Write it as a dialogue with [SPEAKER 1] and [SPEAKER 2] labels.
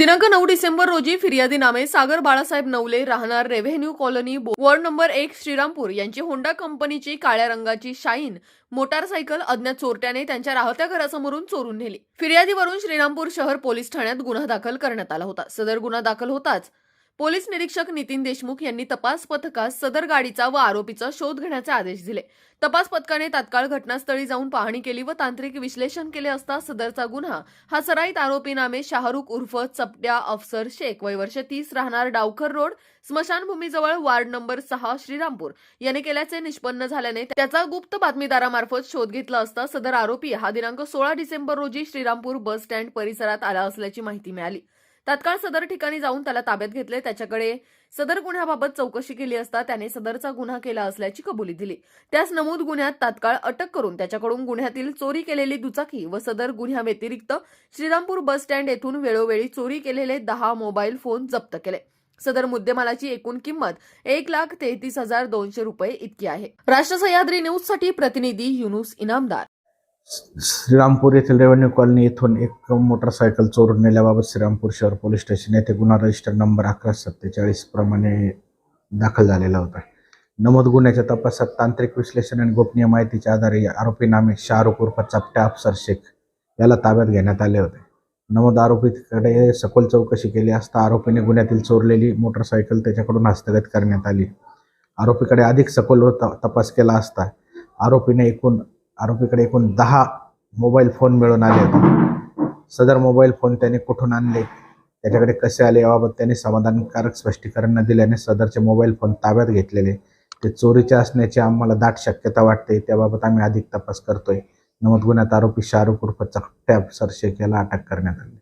[SPEAKER 1] दिनांक नऊ डिसेंबर रोजी फिर्यादी नामे सागर बाळासाहेब नवले राहणार रेव्हेन्यू कॉलनी वॉर्ड नंबर एक श्रीरामपूर यांची होंडा कंपनीची काळ्या रंगाची शाईन मोटारसायकल अज्ञात चोरट्याने त्यांच्या राहत्या घरासमोरून चोरून नेली. फिर्यादीवरून श्रीरामपूर शहर पोलीस ठाण्यात गुन्हा दाखल करण्यात आला होता. सदर गुन्हा दाखल होताच पोलीस निरीक्षक नितीन देशमुख यांनी तपास पथकास सदर गाडीचा व आरोपीचा शोध घेण्याचे आदेश दिले. तपास पथकाने तात्काळ घटनास्थळी जाऊन पाहणी केली व तांत्रिक विश्लेषण केले असता सदरचा गुन्हा हा सराईत आरोपी नामे शाहरुख उर्फ चपट्या अफसर शेख वय वर्ष तीस राहणार डावखर रोड स्मशानभूमीजवळ वार्ड नंबर सहा श्रीरामपूर. याने केल्याचे निष्पन्न झाल्याने त्याचा गुप्त बातमीदारामार्फत शोध घेतला असता सदर आरोपी हा दिनांक सोळा डिसेंबर रोजी श्रीरामपूर बस स्टँड परिसरात आला असल्याची माहिती मिळाली. तात्काळ सदर ठिकाणी जाऊन त्याला ताब्यात घेतले. त्याच्याकडे सदर गुन्ह्याबाबत चौकशी केली असता त्याने सदरचा गुन्हा केला असल्याची कबुली दिली. त्यास नमूद गुन्ह्यात तात्काळ अटक करून त्याच्याकडून गुन्ह्यातील चोरी केलेली दुचाकी व सदर गुन्ह्याव्यतिरिक्त श्रीरामपूर बस स्टँड येथून वेळोवेळी चोरी केलेले दहा मोबाईल फोन जप्त केले. सदर मुद्देमालाची एकूण किंमत एक लाख तेहतीस हजार दोनशे रुपये इतकी आहे. राष्ट्र सह्याद्री न्यूजसाठी प्रतिनिधी युनुस इनामदार.
[SPEAKER 2] श्रीरामपूर येथील रेव्हेन्यू कॉलनी येथून एक मोटरसायकल चोरून नेल्याबाबत श्रीरामपूर शहर पोलीस स्टेशन येथे गुन्हा रजिस्टर नंबर अकरा सत्तेचाळीस प्रमाणे दाखल झालेला होता. नमूद गुन्ह्याच्या तपासात तांत्रिक विश्लेषण आणि गोपनीय माहितीच्या आधारे आरोपी नामे शाहरुख उर्फ चपट्या अफसर शेख याला ताब्यात घेण्यात आले होते. नमूद आरोपीकडे सखोल चौकशी केली असता आरोपीने गुन्ह्यातील चोरलेली मोटरसायकल त्याच्याकडून हस्तगत करण्यात आली. आरोपीकडे अधिक सखोल तपास केला असता आरोपीने एकूण आरोपीकडे एकूण दहा मोबाईल फोन मिळून आले होते. सदर मोबाईल फोन त्याने कुठून आणले? त्याच्याकडे कसे आले? याबाबत त्याने समाधानकारक स्पष्टीकरण न दिल्याने सदरचे मोबाईल फोन ताब्यात घेतलेले. ते चोरीचे असण्याची आम्हाला दाट शक्यता वाटते. त्याबाबत आम्ही अधिक तपास करतोय. नमद गुन्ह्यात आरोपी शाहरुख उर्फ चकट्या सरशेख याला अटक करण्यात आली.